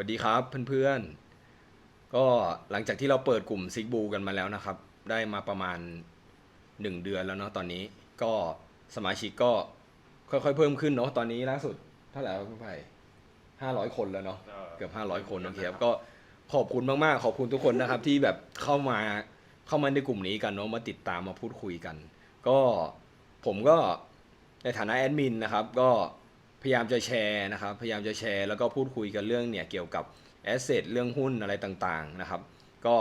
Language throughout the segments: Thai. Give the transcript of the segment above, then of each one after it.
วัสดีครับเพื่อนๆ ก็หลังจากที่เราเปิดกลุ่มซิกบูกันมาแล้วนะครับ ได้มาประมาณ 1 เดือนแล้วเนาะตอนนี้ ก็สมาชิกก็ค่อยๆเพิ่มขึ้นเนาะตอนนี้ล่าสุดเท่าไหร่ครับคุณไผ่ห้าร้อยคนแล้วเนาะเกือบ500คนโอเคครับก็ขอบคุณมากๆ ขอบคุณทุกคนนะครับ ที่แบบเข้ามาเข้ามาในกลุ่มนี้กันเนาะมาติดตามมาพูดคุยกัน ก็ผมก็ในฐานะแอดมินนะครับ ก็ พยายามจะแชร์นะครับ พยายามจะแชร์ แล้วก็พูดคุยกันเรื่องเนี่ยเกี่ยวกับแอสเซทเรื่องหุ้นอะไรต่างๆนะครับ ก็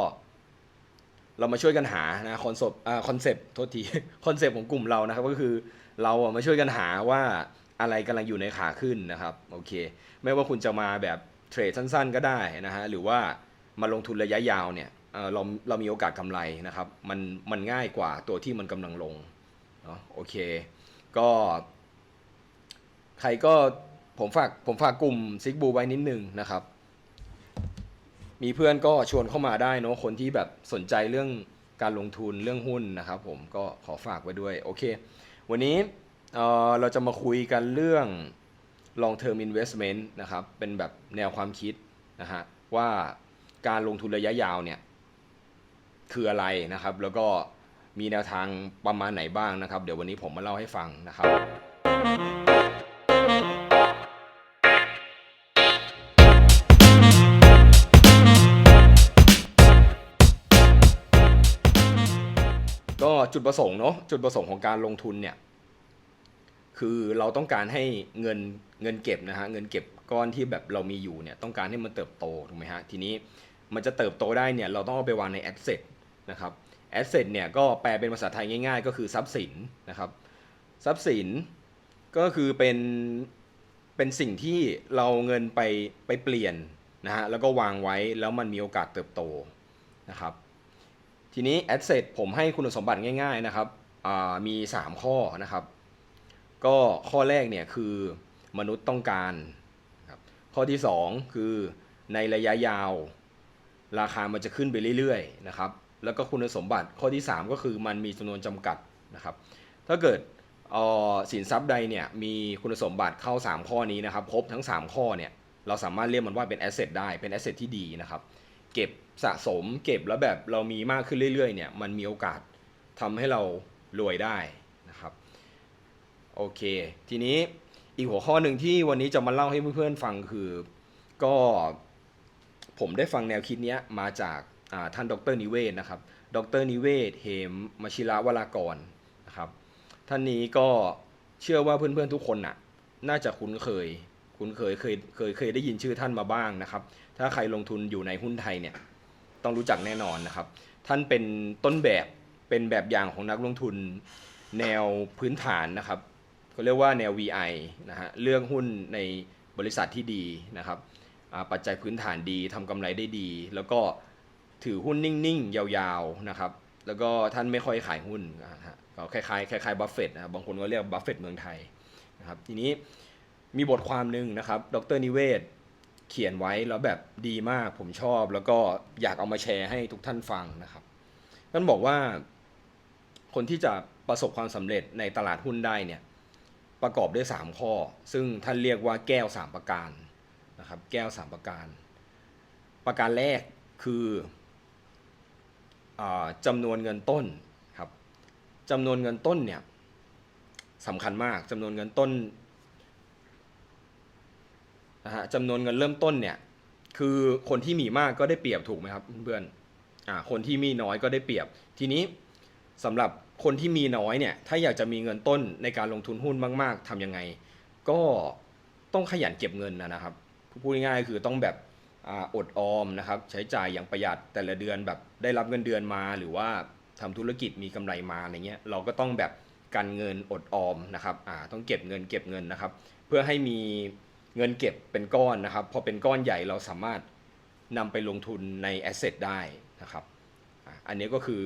เรามาช่วยกันหานะคอนเซปต์อ่าคอนเซปต์โทษทีคอนเซปต์ของกลุ่มเรานะครับ ก็คือเราอะมาช่วยกันหาว่าอะไรกำลังอยู่ในขาขึ้นนะครับโอเค ไม่ว่าคุณจะมาแบบเทรดสั้น ๆ ก็ได้นะฮะหรือว่ามาลงทุนระยะยาวเนี่ยเอ่อเราเรามีโอกาสกำไรนะครับ มันมันง่ายกว่าตัวที่มันกำลังลงเนาะโอเค ก็ ใครก็ผมฝากผมฝากกลุ่มซิกบูไว้นิดนึงนะครับ มีเพื่อนก็ชวนเข้ามาได้เนอะคนที่แบบสนใจเรื่องการลงทุนเรื่องหุ้นนะครับผมก็ขอฝากไว้ด้วย โอเค วันนี้เเราจะมาคุยกันเรื่อง long term investment นะครับ เป็นแบบแนวความคิดนะฮะว่าการลงทุนระยะยาวเนี่ยคืออะไรนะครับ แล้วก็มีแนวทางประมาณไหนบ้างนะครับ เดี๋ยววันนี้ผมมาเล่าให้ฟังนะครับ จุดประสงค์เนาะจุดประสงค์ของการลงทุนเนี่ยคือเราต้องการให้เงินเงินเก็บนะฮะเงินเก็บก้อนที่แบบเรามีอยู่เนี่ยต้องการให้มันเติบโตถูกไหมฮะทีนี้มันจะเติบโตได้เนี่ยเราต้องเอาไปวางในแอสเซทนะครับแอสเซทเนี่ยก็แปลเป็นภาษาไทยง่ายๆ ก็คือทรัพย์สินนะครับทรัพย์สินก็คือเป็นเป็นสิ่งที่เราเงินไปไปเปลี่ยนนะฮะแล้วก็วางไว้แล้วมันมีโอกาสเติบโตนะครับ ทีนี้ asset ผมให้คุณสมบัติง่าย ๆนะครับอ่ามี 3 ข้อนะครับ ก็ข้อแรกเนี่ยคือมนุษย์ต้องการครับข้อที่ 2 คือในระยะยาว ราคามันจะขึ้นไปเรื่อยๆนะครับ แล้วก็คุณสมบัติข้อที่ 3 ก็คือมันมีจำนวนจำกัดนะครับ ถ้าเกิดออสินทรัพย์ใดเนี่ยมีคุณสมบัติเข้า 3 ข้อนี้นะครับ ครบทั้ง 3 ข้อเนี่ยเราสามารถเรียกมันว่าเป็น asset ได้เป็น asset ที่ดีนะครับ เก็บ สะสมเก็บแล้วแบบเรามีมากขึ้นเรื่อยๆเนี่ยมันมีโอกาสทำให้เรารวยได้นะครับโอเค ทีนี้อีกหัวข้อหนึ่งที่วันนี้จะมาเล่าให้เพื่อนๆฟังคือก็ผมได้ฟังแนวคิดเนี้ยมาจากาท่านดรนิเวศนะครับ ดรนิเวศเหมมชิระวรากรนะครับท่านนี้ก็เชื่อว่าเพื่อนๆทุกคนน่ะน่าจะคุ้นเคย คุ้นเคยเคยเคยเคยได้ยินชื่อท่านมาบ้างนะครับ ถ้าใครลงทุนอยู่ในหุ้นไทยเนี่ย ต้องรู้จักแน่นอนนะครับ ท่านเป็นต้นแบบเป็นแบบอย่างของนักลงทุนแนวพื้นฐานนะครับเขาเรียกว่าแนว VI นะฮะเลือกหุ้นในบริษัทที่ดีนะครับปัจจัยพื้นฐานดีทำกำไรได้ดี แล้วก็ถือหุ้นนิ่งๆ ยาวๆนะครับแล้วก็ท่านไม่ค่อยขายหุ้นนะฮะก็คล้ายๆคล้ายๆบัฟเฟตนะครับบางคนก็เรียกบัฟเฟตเมืองไทยนะครับทีนี้มีบทความหนึ่งนะครับ ดรนิเวศ เขียนไว้แล้วแบบดีมากผมชอบ แล้วก็อยากเอามาแชร์ให้ทุกท่านฟังนะครับท่านบอกว่า คนที่จะประสบความสำเร็จในตลาดหุ้นได้เนี่ยประกอบด้วย 3 ข้อ ซึ่งท่านเรียกว่าแก้ว 3 ประการนะครับแก้ว 3 ประการ ประการแรกคืออจำนวนเงินต้นครับจำนวนเงินต้นเนี่ยสำคัญมากจำนวนเงินต้น นะฮะจำนวนเงินเริ่มต้นเนี่ย คือคนที่มีมากก็ได้เปรียบถูกไหมครับเพื่อนอ่าคนที่มีน้อยก็ได้เปรียบ ทีนี้สำหรับคนที่มีน้อยเนี่ย ถ้าอยากจะมีเงินต้นในการลงทุนหุ้นมาก ๆทำยังไง ก็ต้องขยันเก็บเงินนะครับพูดง่ายๆคือต้องแบบออดออมนะครับ ใช้จ่ายอย่างประหยัดแต่ละเดือนแบบได้รับเงินเดือนมาหรือว่าทำธุรกิจมีกำไรมาอะไรเงี้ยเราก็ต้องแบบกันเงินอดออมนะครับต้องเก็บเงินเก็บเงินนะครับ เพื่อให้มี เงินเก็บเป็นก้อนนะครับ พอเป็นก้อนใหญ่เราสามารถนำไปลงทุนในแอสเซทได้นะครับ อันนี้ก็คือ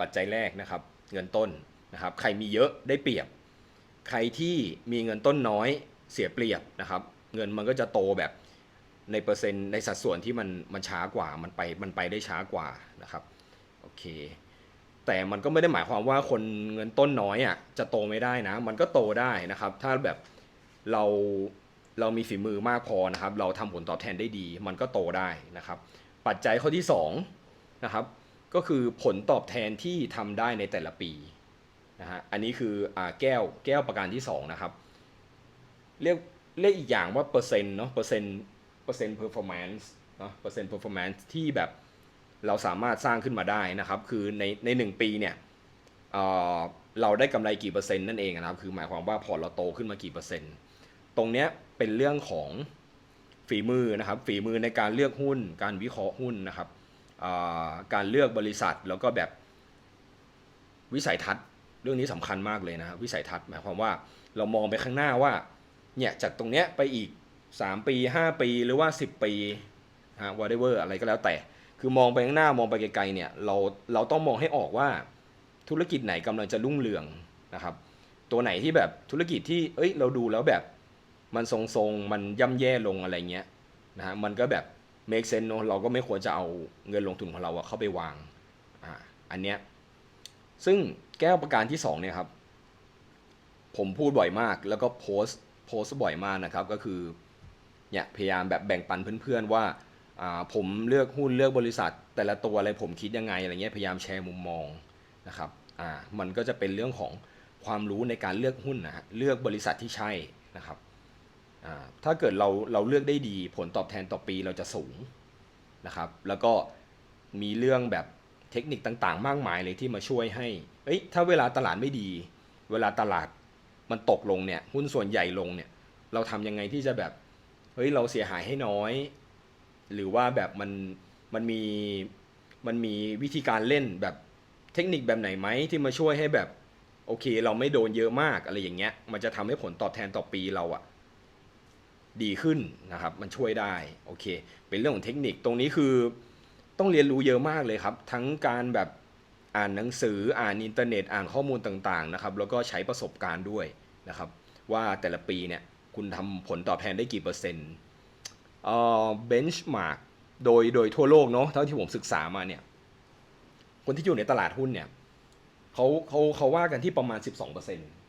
ปัจจัยแรกนะครับ เงินต้นนะครับ ใครมีเยอะได้เปรียบ ใครที่มีเงินต้นน้อยเสียเปรียบนะครับ เงินมันก็จะโตแบบในเปอร์เซ็นต์ในสัดส่วนที่มันมันช้ากว่ามันไปมันไปได้ช้ากว่านะครับโอเค แต่มันก็ไม่ได้หมายความว่าคนเงินต้นน้อยอะจะโตไม่ได้นะ มันก็โตได้นะครับ ถ้าแบบเรา เรามีฝีมือมากพอนะครับ เราทำผลตอบแทนได้ดี มันก็โตได้นะครับ ปัจจัยข้อที่สองนะครับก็คือผลตอบแทนที่ทำได้ในแต่ละปีนะฮะอันนี้คืออแก้วแก้วประการที่สองนะครับเรียกเรียกอีกอย่างว่าเปอร์เซ็นต์เนาะเปอร์เซ็นต์เปอร์เซ็นต์เพอร์ฟอร์แมนซ์เนาะเปอร์เซ็นต์เพอร์ฟอร์แมนซ์ที่แบบเราสามารถสร้างขึ้นมาได้นะครับ คือในในหนึ่งปีเนี่ยเเราได้กำไรกี่เปอร์เซ็นต์นั่นเองนะครับ คือหมายความว่าพอเราโตขึ้นมากี่เปอร์เซ็นต์ ตรงเนี้ย เป็นเรื่องของฝีมือนะครับฝีมือในการเลือกหุ้น การวิเคราะห์หุ้นนะครับการเลือกบริษัทแล้วก็แบบวิสัยทัศน์เรื่องนี้สำคัญมากเลยนะวิสัยทัศน์หมายความว่าเรามองไปข้างหน้าว่าเนี่ยจากตรงเนี้ยไปอีก 3 ปี 5 ปีหรือว่า 10 ปีฮะ whatever อะไรก็แล้วแต่ คือมองไปข้างหน้ามองไปไกลๆเนี่ยเราเราต้องมองให้ออกว่าธุรกิจไหนกำลังจะรุ่งเรืองนะครับ ตัวไหนที่แบบธุรกิจที่เอ้ยเราดูแล้วแบบ มันทรงๆ มันย่ำแย่ลงอะไรเงี้ยนะฮะมันก็แบบ make sense เนอะเราก็ไม่ควรจะเอาเงินลงทุนของเราอะเข้าไปวางอ่าอันเนี้ยซึ่งแก้วประการที่สองเนี่ยครับ ผมพูดบ่อยมากแล้วก็โพส์โพส์บ่อยมากนะครับ ก็คือเนี่ยพยายามแบบแบ่งปันเพื่อนๆว่าอ่าผมเลือกหุ้นเลือกบริษัท แต่ละตัวอะไรผมคิดยังไงอะไรเงี้ยพยายามแชร์มุมมองนะครับอ่ามันก็จะเป็นเรื่องของความรู้ในการเลือกหุ้นนะฮะเลือกบริษัทที่ใช่นะครับ ถ้าเกิดเราเราเลือกได้ดีผลตอบแทนต่อปีเราจะสูงนะครับ แล้วก็มีเรื่องแบบเทคนิคต่างๆ มากมายเลยที่มาช่วยให้เอ้ยถ้าเวลาตลาดไม่ดี เวลาตลาดมันตกลงเนี่ยหุ้นส่วนใหญ่ลงเนี่ยเราทำยังไงที่จะแบบเฮ้ยเราเสียหายให้น้อย หรือว่าแบบมันมันมีมันมีวิธีการเล่นแบบเทคนิคแบบไหนไหมที่มาช่วยให้แบบโอเค เราไม่โดนเยอะมากอะไรอย่างเงี้ย มันจะทำให้ผลตอบแทนต่อปีเราอะ ดีขึ้นนะครับ มันช่วยได้โอเค เป็นเรื่องของเทคนิคตรงนี้คือต้องเรียนรู้เยอะมากเลยครับ ทั้งการแบบอ่านหนังสืออ่านอินเทอร์เน็ตอ่านข้อมูลต่างๆนะครับ แล้วก็ใช้ประสบการณ์ด้วยนะครับ ว่าแต่ละปีเนี่ยคุณทำผลตอบแทนได้กี่เปอร์เซ็นต์เอ่อเบนช์มาร์กโดยโดยทั่วโลกเนาะเท่าที่ผมศึกษามาเนี่ยคนที่อยู่ในตลาดหุ้นเนี่ยเขาเขาเขาว่ากันที่ประมาณ 12%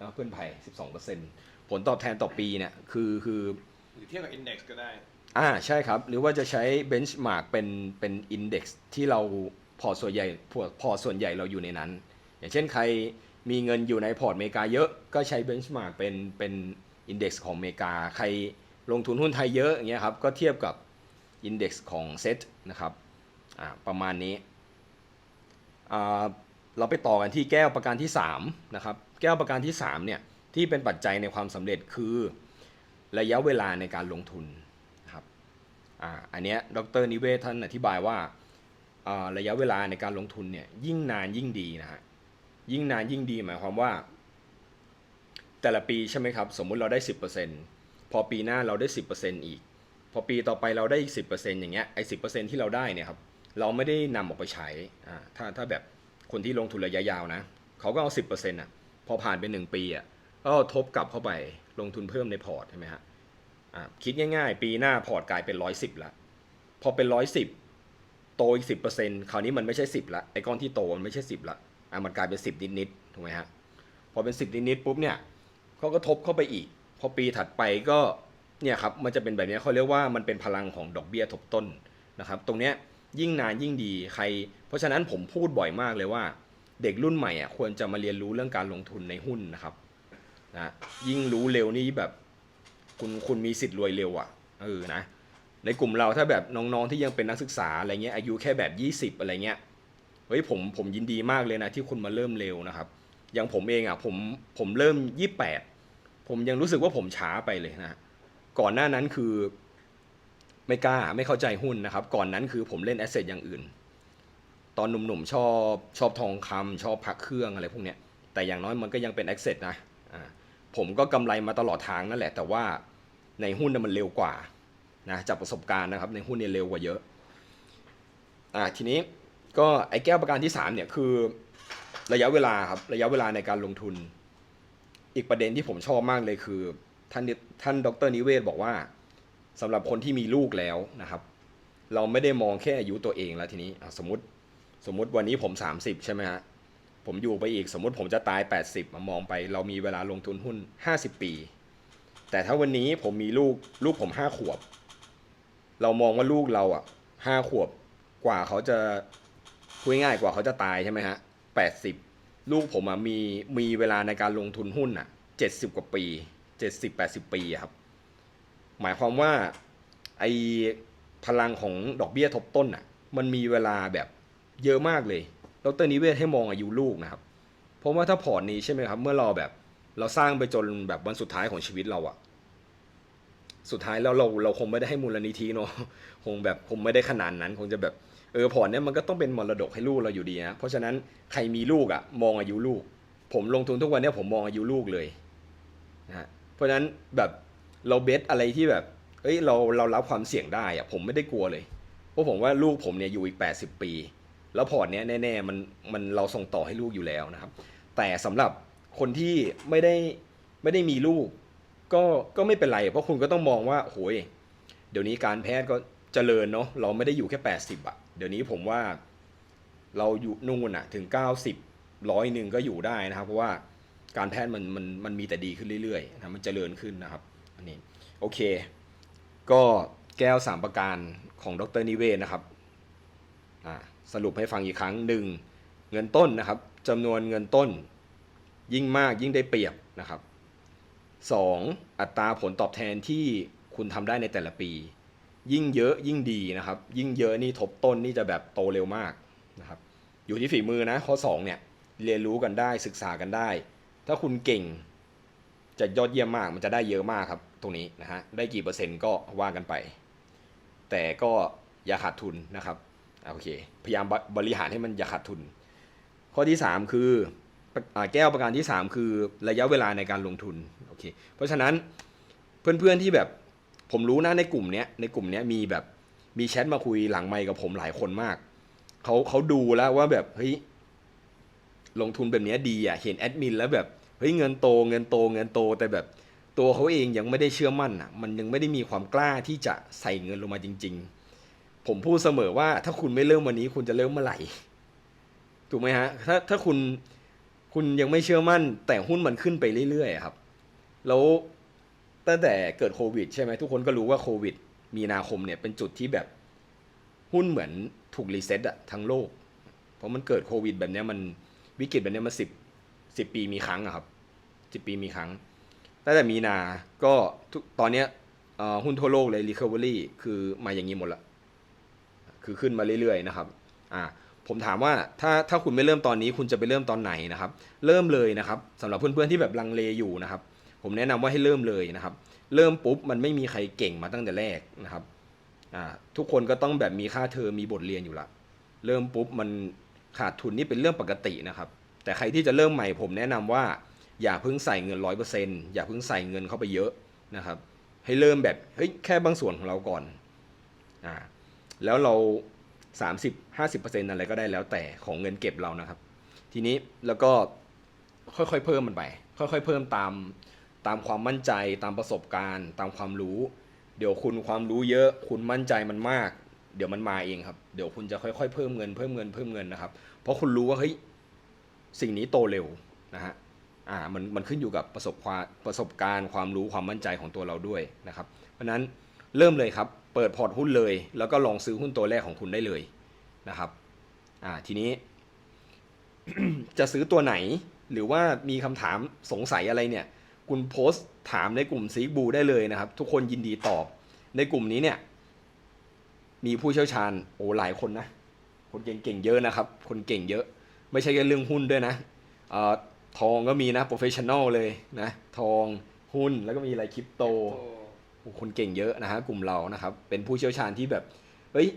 นะเพื่อนไผ่12%ผลตอบแทนต่อปีเนี่ยคือคือหรือเทียบกับ index ก็ได้ อ่าใช่ครับ หรือว่าจะใช้เบนช์มาร์กเป็นเป็นอินเด็กซ์ที่เราพอร์ตส่วนใหญ่พอร์ตพอร์ตส่วนใหญ่เราอยู่ในนั้น อย่างเช่นใครมีเงินอยู่ในพอร์ตอเมริกาเยอะก็ใช้เบนช์มาร์กเป็นเป็นอินเด็กซ์ของอเมริกา ใครลงทุนหุ้นไทยเยอะอย่างเงี้ยครับก็เทียบกับอินเด็กซ์ของเซตนะครับอ่าประมาณนี้อ่าเราไปต่อกันที่แก้วประการที่3นะครับ แก้วประการที่3เนี่ยที่เป็นปัจจัยในความสำเร็จคือระยะเวลาในการลงทุนนะครับอ่าอันเนี้ยดรนิเวศท่านอธิบายว่าระยะเวลาในการลงทุนเนี่ยยิ่งนานยิ่งดีนะฮะยิ่งนานยิ่งดีหมายความว่า แต่ละปีใช่ไหมครับ สมมุติเราได้ 10%พอปีหน้าเราได้ 10%อีก พอปีต่อไปเราได้อีก 10%อย่างเงี้ยไอ้สิที่เราได้เนี่ยครับเราไม่ได้นำออกไปใช้อ่าถ้าถ้าแบบคนที่ลงทุนระยะยาวนะเขาก็เอา 10%อะ อผ่านไป1ปีอะก็ทบกลับเข้าไปลงทุนเพิ่มในพอร์ตใช่ไหมฮะอะคิดง่ายๆ ปีหน้าพอร์ตกลายเป็นร้อยสิบละพอเป็นร้อยสิบโตอีกสิบเปอร์เซ็นต์คราวนี้มันไม่ใช่สิบละไอ้ก้อนที่โตมันไม่ใช่สิบละอะมันกลายเป็นสิบนิดๆถูกไหมฮะพอเป็นสิบนิดๆปุ๊บเนี่ยเขาก็ทบเข้าไปอีก พอปีถัดไปก็เนี่ยครับมันจะเป็นแบบนี้เขาเรียกว่ามันเป็นพลังของดอกเบี้ยทบต้นนะครับ ตรงเนี้ยยิ่งนานยิ่งดีใคร เพราะฉะนั้นผมพูดบ่อยมากเลยว่า เด็กรุ่นใหม่อะควรจะมาเรียนรู้เรื่องการลงทุนในหุ้นนะครับนะยิ่งรู้เร็วนี่แบบ คุณคุณมีสิทธิ์รวยเร็วอะเออนะในกลุ่มเราถ้าแบบน้องๆที่ยังเป็นนักศึกษาอะไรเงี้ยอายุแค่แบบ 20 อะไรเงี้ยเฮ้ยผมผมยินดีมากเลยนะที่คุณมาเริ่มเร็วนะครับ อย่างผมเองอะผมผมเริ่ม 28 ผมยังรู้สึกว่าผมช้าไปเลยนะก่อนหน้านั้นคือไม่กล้าไม่เข้าใจหุ้นนะครับ ก่อนนั้นคือผมเล่นแอสเซทอย่างอื่น ตอนหนุ่มๆชอบชอบทองคำชอบพักเครื่องอะไรพวกเนี้ยแต่อย่างน้อยมันก็ยังเป็นแอสเซทนะอ่าผมก็กำไรมาตลอดทางนั่นแหละ แต่ว่าในหุ้นน่ะมันเร็วกว่านะจากประสบการณ์นะครับในหุ้นเนี่ยเร็วกว่าเยอะอ่าทีนี้ก็ไอ้แก้วประการที่3เนี่ยคือระยะเวลาครับระยะเวลาในการลงทุน อีกประเด็นที่ผมชอบมากเลยคือ ท่านท่านดรนิเวศบอกว่าสำหรับคนที่มีลูกแล้วนะครับ เราไม่ได้มองแค่อายุตัวเองแล้วทีนี้สมมติ สมมติวันนี้ผม 30 ใช่ไหมฮะ ผมอยู่ไปอีกสมมติผมจะตาย 80 มามองไป เรามีเวลาลงทุนหุ้น 50 ปี แต่ถ้าวันนี้ผมมีลูกลูกผมห้าขวบ เรามองว่าลูกเราอะห้าขวบกว่าเขาจะพูดง่ายกว่าเขาจะตายใช่ไหมฮะแปดสิบลูกผมอะมีมีเวลาในการลงทุนหุ้นอะเจ็ดสิบกว่าปีเจ็ดสิบแปดสิบปีครับ หมายความว่าไอพลังของดอกเบี้ยทบต้นอะ มันมีเวลาแบบ เยอะมากเลย ดรนิเวศให้มองอายุลูกนะครับ เพราะว่าถ้าพอร์ตนี้ใช่ไหมครับ เมื่อเราแบบเราสร้างไปจนแบบวันสุดท้ายของชีวิตเราอะสุดท้ายแล้วเราเราคงไม่ได้ให้มูลนิธิเนาะคงแบบคงไม่ได้ขนาดนั้นคงจะแบบเออพอร์ตเนี้ยมันก็ต้องเป็นมรดกให้ลูกเราอยู่ดีนะเพราะฉะนั้นใครมีลูกอะมองอายุลูก ผมลงทุนทุกวันเนี้ยผมมองอายุลูกเลยนะฮะเพราะฉะนั้นแบบเราเบสอะไรที่แบบเอ้ยเราเรารับความเสี่ยงได้อะผมไม่ได้กลัวเลย เพราะผมว่าลูกผมเนี่ยอยู่อีก 80 ปี แล้วพอร์ตเนี้ยแน่ๆมันมันเราส่งต่อให้ลูกอยู่แล้วนะครับ แต่สำหรับคนที่ไม่ได้ไม่ได้มีลูก ก็ก็ไม่เป็นไร เพราะคุณก็ต้องมองว่าโหยเดี๋ยวนี้การแพทย์ก็เจริญเนาะเราไม่ได้อยู่แค่ 80อะเดี๋ยวนี้ผมว่าเราอยู่นู่นอะถึง 90ร้อยหนึ่งก็อยู่ได้นะครับ เพราะว่าการแพทย์มันมันมันมีแต่ดีขึ้นเรื่อยๆนะมันเจริญขึ้นนะครับอันนี้โอเค ก็แก้วสามประการของดรนิเวศนะครับอ่า สรุปให้ฟังอีกครั้งหนึ่งเงินต้นนะครับจำนวนเงินต้น ยิ่งมากยิ่งได้เปรียบนะครับ 2. อัตราผลตอบแทนที่คุณทำได้ในแต่ละปี ยิ่งเยอะยิ่งดีนะครับ ยิ่งเยอะนี่ทบต้นนี่จะแบบโตเร็วมากนะครับ อยู่ที่ฝีมือนะข้อ2เนี่ยเรียนรู้กันได้ศึกษากันได้ ถ้าคุณเก่งจะยอดเยี่ยมมากมันจะได้เยอะมากครับ ตรงนี้นะฮะได้กี่เปอร์เซ็นต์ก็ว่ากันไป แต่ก็อย่าขาดทุนนะครับ โอเค พยายามบบริหารให้มันอย่าขาดทุน ข้อที่ 3 คืออแก้วประการที่ 3 คือระยะเวลาในการลงทุนโอเคเพราะฉะนั้นเพื่อนๆที่แบบผมรู้นะในกลุ่มเนี้ยในกลุ่มเนี้ยมีแบบมีแชทมาคุยหลังไมค์กับผมหลายคนมากเขาเขาดูแล้วว่าแบบเฮ้ยลงทุนแบบเนี้ยดีอะเห็นแอดมินแล้วแบบเฮ้ยเงินโตเงินโตเงินโตแต่แบบตัวเขาเองยังไม่ได้เชื่อมั่นอะมันยังไม่ได้มีความกล้าที่จะใส่เงินลงมาจริง ๆ ผมพูดเสมอว่าถ้าคุณไม่เริ่มวันนี้ คุณจะเริ่มเมื่อไหร่ ถูกไหมฮะ ถ้าถ้าคุณคุณยังไม่เชื่อมั่น แต่หุ้นมันขึ้นไปเรื่อยๆครับ แล้วตั้งแต่เกิดโควิดใช่ไหมทุกคนก็รู้ว่าโควิด มีนาคมเนี่ยเป็นจุดที่แบบหุ้นเหมือนถูกรีเซ็ตอะทั้งโลก เพราะมันเกิดโควิดแบบเนี้ยมันวิกฤตแบบเนี้ยมาสิบสิบปีมีครั้งอะครับสิบปีมีครั้งตั้งแต่มีนา ก็ตอนเนี้ยหุ้นทั่วโลกเลย Recovery คือมาอย่างนี้หมดละ คือขึ้นมาเรื่อยๆนะครับอ่าผมถามว่าถ้าถ้าคุณไม่เริ่มตอนนี้คุณจะไปเริ่มตอนไหนนะครับ เริ่มเลยนะครับสำหรับเพื่อนๆที่แบบลังเลอยู่นะครับ ผมแนะนำว่าให้เริ่มเลยนะครับ เริ่มปุ๊บมันไม่มีใครเก่งมาตั้งแต่แรกนะครับอ่าทุกคนก็ต้องแบบมีค่าเทอมมีบทเรียนอยู่ละเริ่มปุ๊บมันขาดทุนนี่เป็นเรื่องปกตินะครับ แต่ใครที่จะเริ่มใหม่ผมแนะนำว่าอย่าเพิ่งใส่เงินร้อยเปอร์เซ็นต์อย่าเพิ่งใส่เงินเข้าไปเยอะนะครับ ให้เริ่มแบบเฮ้ยแค่บางส่วนของเราก่อนอ่า แล้วเรา 30 50%อะไรก็ได้แล้วแต่ของเงินเก็บเรานะครับ ทีนี้แล้วก็ค่อยๆเพิ่มมันไป ค่อยๆเพิ่มตามตามความมั่นใจตามประสบการณ์ ตามความรู้ เดี๋ยวคุณความรู้เยอะ คุณมั่นใจมันมาก เดี๋ยวมันมาเองครับ เดี๋ยวคุณจะค่อยๆเพิ่มเงินเพิ่มเงินเพิ่มเงินนะครับ เพราะคุณรู้ว่าเฮ้ยสิ่งนี้โตเร็วนะฮะอ่ามันมันขึ้นอยู่กับประสบความประสบการณ์ความรู้ความมั่นใจของตัวเราด้วยนะครับ เพราะฉะนั้นเริ่มเลยครับ เปิดพอร์ตหุ้นเลย แล้วก็ลองซื้อหุ้นตัวแรกของคุณได้เลยนะครับอ่าทีนี้ จะซื้อตัวไหน หรือว่ามีคำถามสงสัยอะไรเนี่ย คุณโพสต์ถามในกลุ่มซีบูได้เลยนะครับ ทุกคนยินดีตอบ ในกลุ่มนี้เนี่ย มีผู้เชี่ยวชาญโอ้หลายคนนะ คนเก่งๆเยอะนะครับ คนเก่งเยอะ ไม่ใช่แค่เรื่องหุ้นด้วยนะอทองก็มีนะโปรเฟชชั่นอลเลยนะ ทองหุ้นแล้วก็มีอะไรคริปโตโอ้ คนเก่งเยอะนะฮะกลุ่มเรานะครับ เป็นผู้เชี่ยวชาญที่แบบเฮ้ย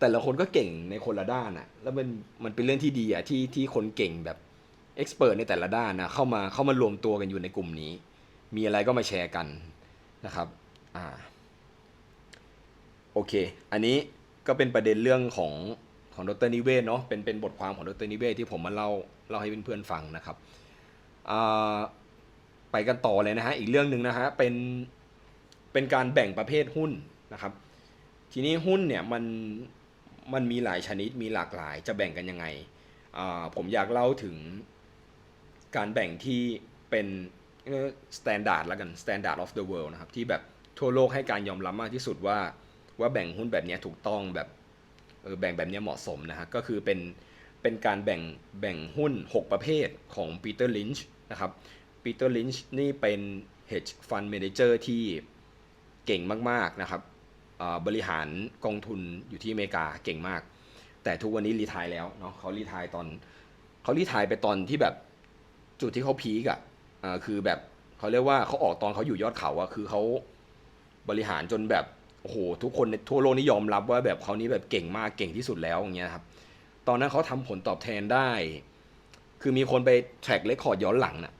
แต่ละคนก็เก่งในคนละด้านอะแล้วมันมันเป็นเรื่องที่ดีอะที่ที่คนเก่งแบบเอ็กซ์เพรสในแต่ละด้านนะเข้ามาเข้ามารวมตัวกันอยู่ในกลุ่มนี้ มีอะไรก็มาแชร์กันนะครับอ่าโอเค อันนี้ก็เป็นประเด็นเรื่องของของดรนิเวศเนาะเป็นเป็นบทความของดรนิเวศที่ผมมาเล่าเล่าให้เพื่อนๆฟังนะครับไปกันต่อเลยนะฮะอีกเรื่องหนึ่งนะฮะเป็น เป็นการแบ่งประเภทหุ้นนะครับ ทีนี้หุ้นเนี่ยมันมันมีหลายชนิดมีหลากหลายจะแบ่งกันยังไง ผมอยากเล่าถึงการแบ่งที่เป็นสแตนดาร์ดแล้วกัน standard of the world นะครับ ที่แบบทั่วโลกให้การยอมรับมากที่สุดว่า ว่าแบ่งหุ้นแบบนี้ถูกต้องแบบเออแบ่งแบบนี้เหมาะสมนะฮะก็คือเป็นเป็นการแบ่งแบ่งหุ้น 6 ประเภทของปีเตอร์ลินช์นะครับปีเตอร์ลินช์นี่เป็น hedge fund manager ที่ เก่งมากๆนะครับบริหารกองทุนอยู่ที่อเมริกาเก่งมาก แต่ทุกวันนี้รีทายแล้วเนาะเขารีทายตอนเขารีทายไปตอนที่แบบจุดที่เขาพีกอะอ่าคือแบบเขาเรียกว่าเขาออกตอนเขาอยู่ยอดเขาอะคือเขาบริหารจนแบบโอ้โหทุกคนในทั่วโลกนี่ยอมรับว่าแบบเขานี้แบบเก่งมากเก่งที่สุดแล้วอย่างเงี้ยครับตอนนั้นเขาทำผลตอบแทนได้ คือมีคนไปแทร็กเรคคอร์ดย้อนหลังน่ะ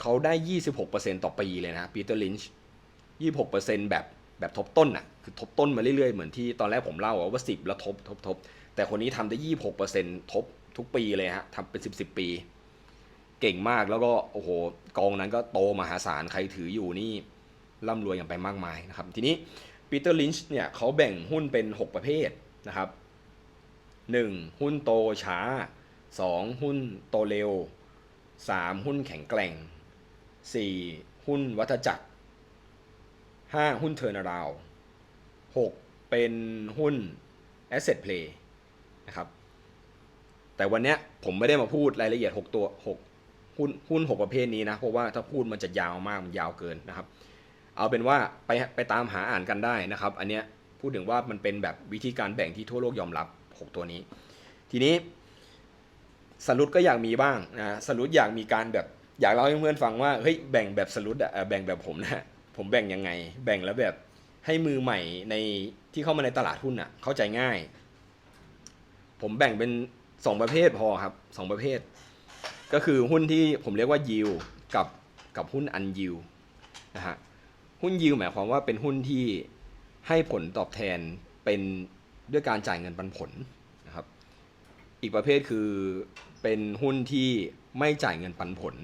เขาได้ 26%ต่อปีเลยนะปีเตอร์ลินช์ 26%แบบแบบทบต้นน่ะคือทบต้นมาเรื่อยๆ เหมือนที่ตอนแรกผมเล่าว่า 10 แล้วทบทบทบแต่คนนี้ทำได้ 26%ทบทุกปีเลยฮะทำเป็น 10 10 ปี เก่งมากแล้วก็โอ้โหกองนั้นก็โตมหาศาลใครถืออยู่นี่ร่ำรวยอย่างไปมากมายนะครับ ทีนี้ปีเตอร์ลินช์เนี่ยเขาแบ่งหุ้นเป็น 6 ประเภทนะครับ 1. หุ้นโตช้า 2. หุ้นโตเร็ว 3. หุ้นแข็งแกร่ง 4. หุ้นวัฏจักร 5. หุ้นเทอร์นาราว 6. เป็นหุ้น Asset Play นะครับ แต่วันนี้ผมไม่ได้มาพูดรายละเอียด 6 ตัว 6 หุ้นหุ้น 6 ประเภทนี้นะ เพราะว่าถ้าพูดมันจะยาวมาก มันยาวเกินนะครับ เอาเป็นว่าไปไปตามหาอ่านกันได้นะครับ อันเนี้ยพูดถึงว่ามันเป็นแบบวิธีการแบ่งที่ทั่วโลกยอมรับ 6 ตัวนี้ ทีนี้สรุปก็อยากมีบ้างนะสรุปอยากมีการแบบอยากเล่าให้เพื่อนฟังว่าเฮ้ยแบ่งแบบสรุปอะแบ่งแบบผมนะ ผมแบ่งยังไง แบ่งแล้วแบบให้มือใหม่ในที่เข้ามาในตลาดหุ้นอะเข้าใจง่าย ผมแบ่งเป็นสองประเภทพอครับสองประเภท ก็คือหุ้นที่ผมเรียกว่ายิวกับกับหุ้นอันยิวนะฮะหุ้นยิวหมายความว่าเป็นหุ้นที่ให้ผลตอบแทนเป็นด้วยการจ่ายเงินปันผลนะครับ อีกประเภทคือเป็นหุ้นที่ไม่จ่ายเงินปันผล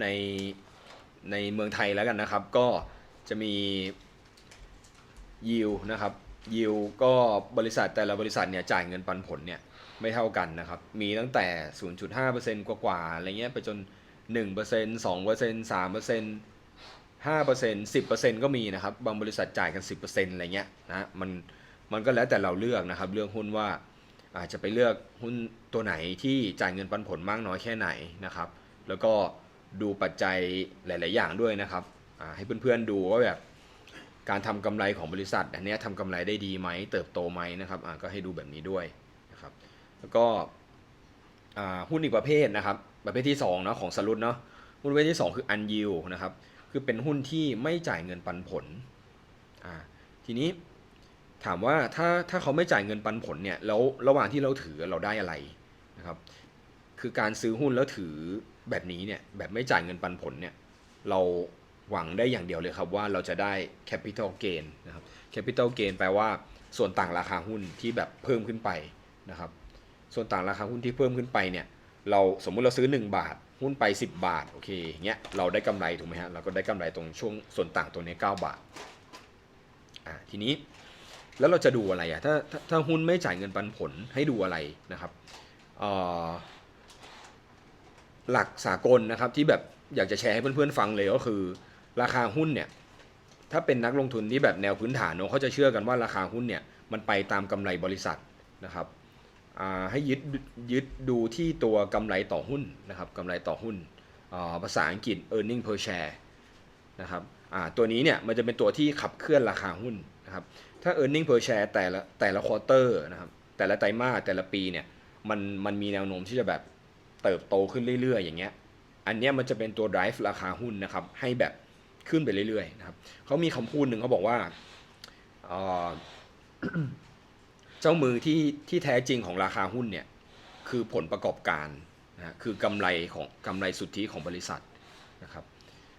ใน ในเมืองไทยแล้วกันนะครับ ก็จะมียิวนะครับยิวก็บริษัทแต่ละบริษัทเนี่ยจ่ายเงินปันผลเนี่ยไม่เท่ากันนะครับ มีตั้งแต่ 0.5%กว่าๆอะไรเงี้ยไปจน 1% 2% 3% 5% 10%ก็มีนะครับ บางบริษัทจ่ายกัน 10%อะไรเงี้ยนะมันมันก็แล้วแต่เราเลือกนะครับ เลือกหุ้นว่าอาจจะไปเลือกหุ้นตัวไหนที่จ่ายเงินปันผลมากน้อยแค่ไหนนะครับ แล้วก็ ดูปัจจัยหลาย ๆ อย่างด้วยนะครับให้เพื่อน ๆ ดูว่าแบบการทำกำไรของบริษัท อันนี้ยทำกำไรได้ดีไหมเติบโตไหมนะครับก็ให้ดูแบบนี้ด้วยนะครับแล้วก็หุ้นอีกประเภทนะครับ ประเภทที่2เนาะของสรุปเนาะหุ้นประเภทที่ 2 คืออันยิวนะครับคือเป็นหุ้นที่ไม่จ่ายเงินปันผลทีนี้ถามว่าถ้าถ้าเขาไม่จ่ายเงินปันผลเนี่ยแล้วระหว่างที่เราถือเราได้อะไรนะครับคือการซื้อหุ้นแล้วถือ แบบนี้เนี่ยแบบไม่จ่ายเงินปันผลเนี่ยเราหวังได้อย่างเดียวเลยครับว่าเราจะได้ capital gain นะครับ capital gain แปลว่าส่วนต่างราคาหุ้นที่แบบเพิ่มขึ้นไปนะครับ ส่วนต่างราคาหุ้นที่เพิ่มขึ้นไปเนี่ยเราสมมุติเราซื้อ 1 บาท หุ้นไป 10 บาทโอเคเงี้ยเราได้กำไรถูกไหมฮะเราก็ได้กำไรตรงช่วงส่วนต่างตัวนี้ 9 บาทอ่าทีนี้แล้วเราจะดูอะไรอะถ้าถ้าถ้าหุ้นไม่จ่ายเงินปันผลให้ดูอะไรนะครับเอ่อ หลักสากลนะครับที่แบบอยากจะแชร์ให้เพื่อนๆฟังเลยก็คือ ราคาหุ้นเนี่ยถ้าเป็นนักลงทุนที่แบบแนวพื้นฐานเนอะเขาจะเชื่อกันว่าราคาหุ้นเนี่ยมันไปตามกำไรบริษัทนะครับให้ยึดยึดดูที่ตัวกำไรต่อหุ้นนะครับกำไรต่อหุ้นภาษาอังกฤษ earning per share นะครับตัวนี้เนี่ยมันจะเป็นตัวที่ขับเคลื่อนราคาหุ้นนะครับถ้า e a r n i n g per share แต่ละแต่ละควอเตอร์นะครับแต่ละไตรมาสแต่ละปีเนี่ยมันมันมีแนวโน้มที่จะแบบ เติบโตขึ้นเรื่อยๆ อย่างเงี้ย อันเนี้ยมันจะเป็นตัว drive ราคาหุ้นนะครับ ให้แบบขึ้นไปเรื่อยๆนะครับเขามีคำพูดหนึ่งเขาบอกว่าเจ้ามือที่ที่แท้จริงของราคาหุ้นเนี่ยคือผลประกอบการนะคือกำไรของกำไรสุทธิของบริษัทนะครับ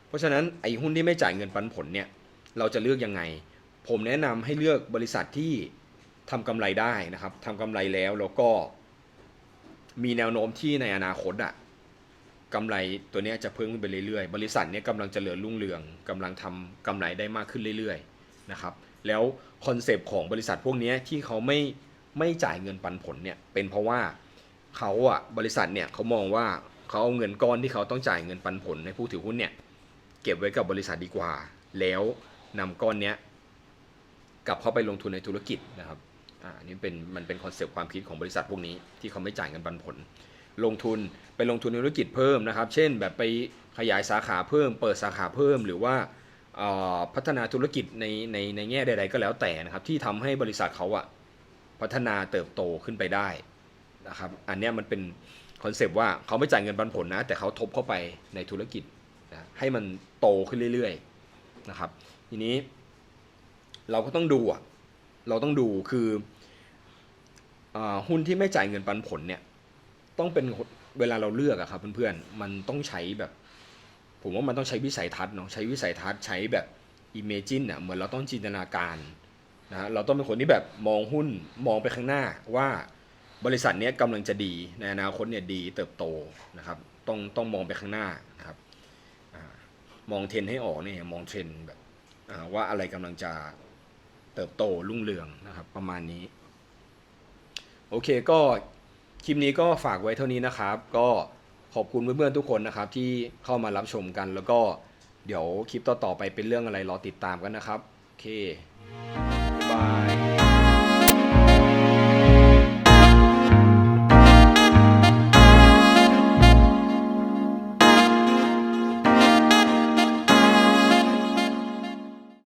เพราะฉะนั้นไอ้หุ้นที่ไม่จ่ายเงินปันผลเนี่ยเราจะเลือกยังไง ผมแนะนำให้เลือกบริษัทที่ทำกำไรได้นะครับทำกำไรแล้วแล้วก็ มีแนวโน้มที่ในอนาคตอะกำไรตัวนี้จะเพิ่มขึ้นไปเรื่อยๆ บริษัทนี้กำลังเจริญรุ่งเรืองกำลังทำกำไรได้มากขึ้นเรื่อยๆนะครับแล้วคอนเซปต์ของบริษัทพวกนี้ที่เขาไม่ไม่จ่ายเงินปันผลเนี่ยเป็นเพราะว่าเขาอะบริษัทเนี่ยเขามองว่าเขาเอาเงินก้อนที่เขาต้องจ่ายเงินปันผลให้ผู้ถือหุ้นเนี่ยเก็บไว้กับบริษัทดีกว่า แล้วนำก้อนเนี้ยกลับเข้าไปลงทุนในธุรกิจนะครับ อ่าอันนี่เป็นมันเป็นคอนเซปต์ความคิดของบริษัทพวกนี้ที่เขาไม่จ่ายเงินปันผล ลงทุนไปลงทุนในธุรกิจเพิ่มนะครับ เช่น แบบไปขยายสาขาเพิ่ม เปิดสาขาเพิ่ม หรือว่าพัฒนาธุรกิจในในในแง่ใด ๆ ก็แล้วแต่นะครับ ที่ทำให้บริษัทเขาอะพัฒนาเติบโตขึ้นไปได้นะครับ อันเนี้ยมันเป็นคอนเซปต์ว่าเขาไม่จ่ายเงินปันผลนะ แต่เขาทบเข้าไปในธุรกิจนะให้มันโตขึ้นเรื่อยๆนะครับ ทีนี้เราก็ต้องดูอะเราต้องดูคือ หุ้นที่ไม่จ่ายเงินปันผลเนี่ย ต้องเป็นเวลาเราเลือกอะครับเพื่อนๆ มันต้องใช้แบบ ผมว่ามันต้องใช้วิสัยทัศน์เนาะใช้วิสัยทัศน์ใช้แบบ imagine อะเหมือนเราต้องจินตนาการนะเราต้องเป็นคนที่แบบมองหุ้นมองไปข้างหน้าว่าบริษัทเนี้ยกำลังจะดีในอนาคตเนี่ยดีเติบโตนะครับต้องต้องมองไปข้างหน้านะครับอมองเทรนให้ออกเนี่ยมองเทรนแบบว่าอะไรกำลังจะเติบโตรุ่งเรืองนะครับประมาณนี้ โอเคก็คลิปนี้ก็ฝากไว้เท่านี้นะครับ ก็ขอบคุณเพื่อนๆทุกคนนะครับที่เข้ามารับชมกัน แล้วก็เดี๋ยวคลิปต่อๆไปเป็นเรื่องอะไรรอติดตามกันนะครับ โอเค